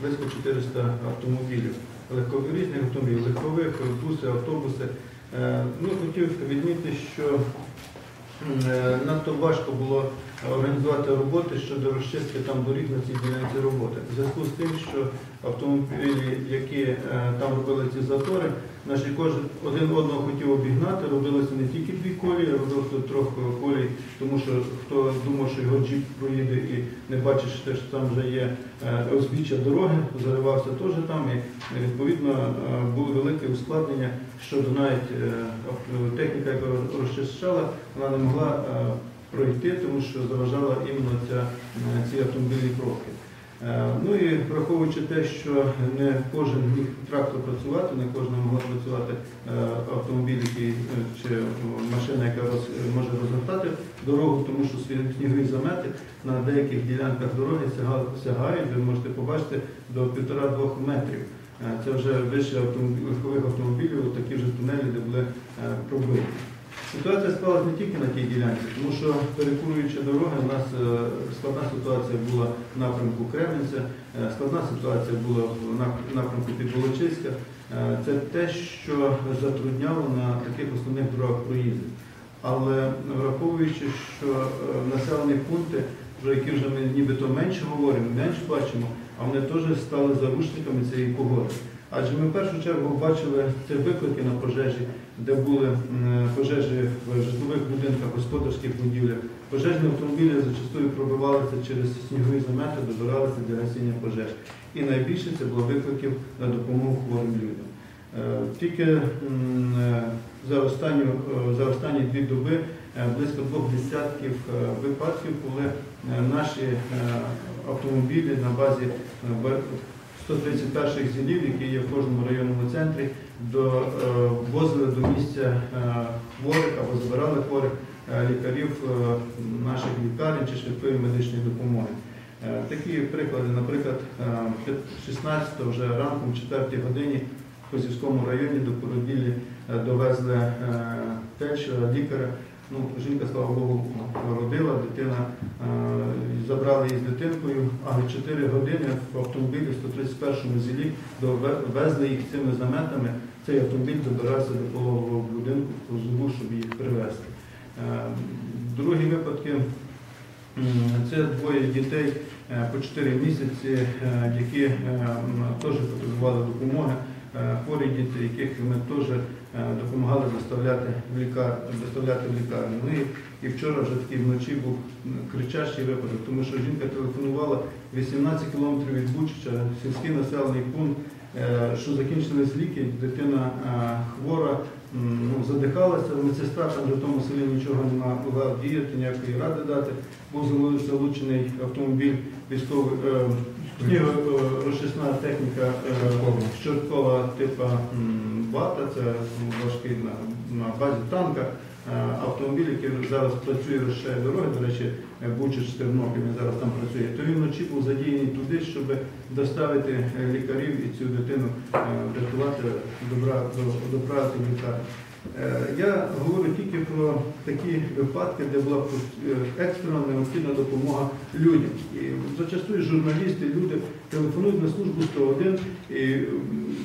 близько 400 автомобілів, легкових, різних автомобілів, легкових, буси, автобуси. Е, Ну, хотів відмітити, що надто важко було організувати роботи щодо розчистки там доріг на цій ділянці роботи. В зв'язку з тим, що автомобілі, які е, там робили ці затори, наші кожен один одного хотів обігнати, робилося не тільки дві колії, а робилося трьох колій, тому що хто думав, що його джіп проїде і не бачить, що там вже є е, узбіччя дороги, заривався теж там, і е, відповідно е, були великі ускладнення щодо навіть е, техніка, яка розчищала, вона не могла е, пройти, тому що заважала іменно ця, е, ці автомобільні пробки. Е, Ну і враховуючи те, що не кожен міг трактор працювати, не кожна могла працювати автомобіль, який чи машина, яка роз, може розгортати дорогу, тому що сні- снігові замети на деяких ділянках дороги сягають, ви можете побачити до 1,5-2 метрів. Це вже вище автомобіль, легкових автомобілів, такі вже тунелі, де були пробиті. Ситуація склалась не тільки на тій ділянці, тому що перекуруючи дороги, у нас е, складна ситуація була в напрямку Кременця, е, складна ситуація була в напрямку Підволочиська. Е, Це те, що затрудняло на таких основних дорогах проїзди. Але враховуючи, що населені пункти, про які вже ми нібито менше говоримо, менше бачимо, а вони теж стали заручниками цієї погоди. Адже ми в першу чергу бачили ці виклики на пожежі, де були пожежі в житлових будинках, господарських будівлях. Пожежні автомобілі зачастую пробивалися через снігові замети, добиралися для гасіння пожеж. І найбільше це було викликів на допомогу хворим людям. Е, Тільки е, за останню, е, за останні дві доби близько двох десятків е, випадків, коли е, наші е, автомобілі на базі е, Б- 131 зілів, які є в кожному районному центрі, е, возили до місця е, хворих або забирали хворих е, лікарів е, наших лікарень чи швидкої медичної допомоги. Е, Такі приклади, наприклад, е, 16 вже ранком, 4 годині в Козівському районі до породіллі е, довезли е, фельдшера, лікаря. Ну, жінка, слава Богу, родила, дитина е, забрали її з дитинкою, а 4 години в автомобілі в 131 зілі довезли їх цими заметами. Цей автомобіль добирався до пологового будинку в Козову, щоб їх привезти. Е, Другі випадки це двоє дітей е, по 4 місяці, які теж потребували допомоги. Хворі діти, яких ми теж допомагали доставляти в лікар... доставляти в лікарню. Ну і, вчора вже такий вночі був кричащий випадок, тому що жінка телефонувала 18 кілометрів від Бучича, сільський населений пункт, е, що закінчились ліки, дитина е, хвора, ну, задихалася, медсестра там в тому селі нічого не могла діяти, ніякої ради дати. Був залу- залучений автомобіль військовий, е, е, розчисна техніка е, щорткова типу м, вата, це важкий на, на базі танка. Е, Автомобіль, який зараз працює, розчищає дороги, до речі, е, Бучич Тернопіль він зараз там працює, то він вночі був задіяний туди, щоб доставити е, лікарів і цю дитину врятувати, доправити в Я говорю тільки про такі випадки, де була екстрена необхідна допомога людям. І зачастую журналісти, люди телефонують на службу 101, і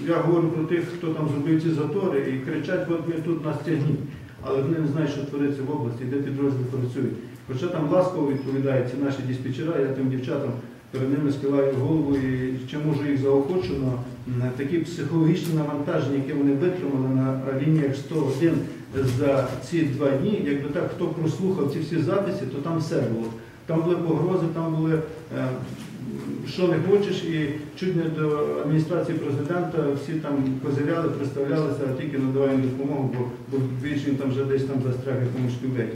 я говорю про тих, хто там зробив ці затори, і кричать, от ви тут нас тягніть. Але вони не знають, що твориться в області, де підрозділи працюють. Хоча там ласково відповідають ці наші диспетчера, я тим дівчатам перед ними співаю голову і чи можу їх заохочено. Такі психологічні навантаження, які вони витримали на лініях 101 за ці два дні, якби так хто прослухав ці всі записи, то там все було. Там були погрози, там були е, що не хочеш, і чуть не до адміністрації президента всі там козиряли, представлялися, а тільки надаваємо допомогу, бо, більше він там вже десь там застряг якомусь кюветі.